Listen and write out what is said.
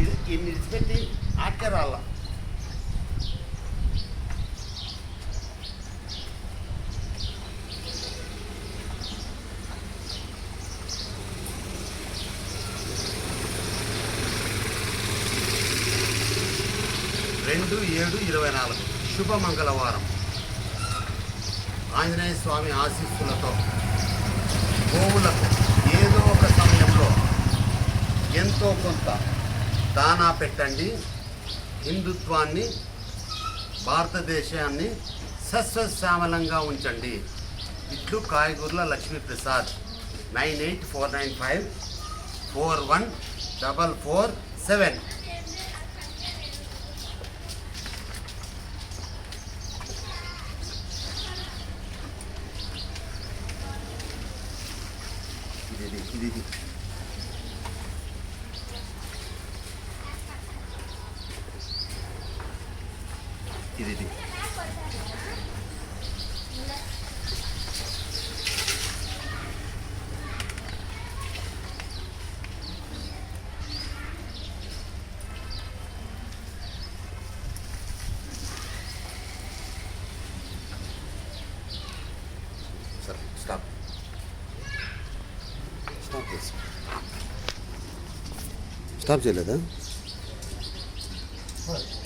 ఇది ఇన్ని ఇడిచిపెట్టి రెండు ఏడు ఇరవై నాలుగు. శుభ మంగళవారం ఆంజనేయ స్వామి ఆశీస్సులతో గోవులకు ఏదో ఒక సమయంలో ఎంతో కొంత దానా పెట్టండి హిందుత్వాన్ని భారతదేశాన్ని సస్వశ్యామలంగా ఉంచండి. ఇట్లు కాయగూర్ల Lakshmiprasad. Nine eight four nine five four one double four seven. İleri, ileri. İleri. Neredesin? Kitap celeden. Hayır.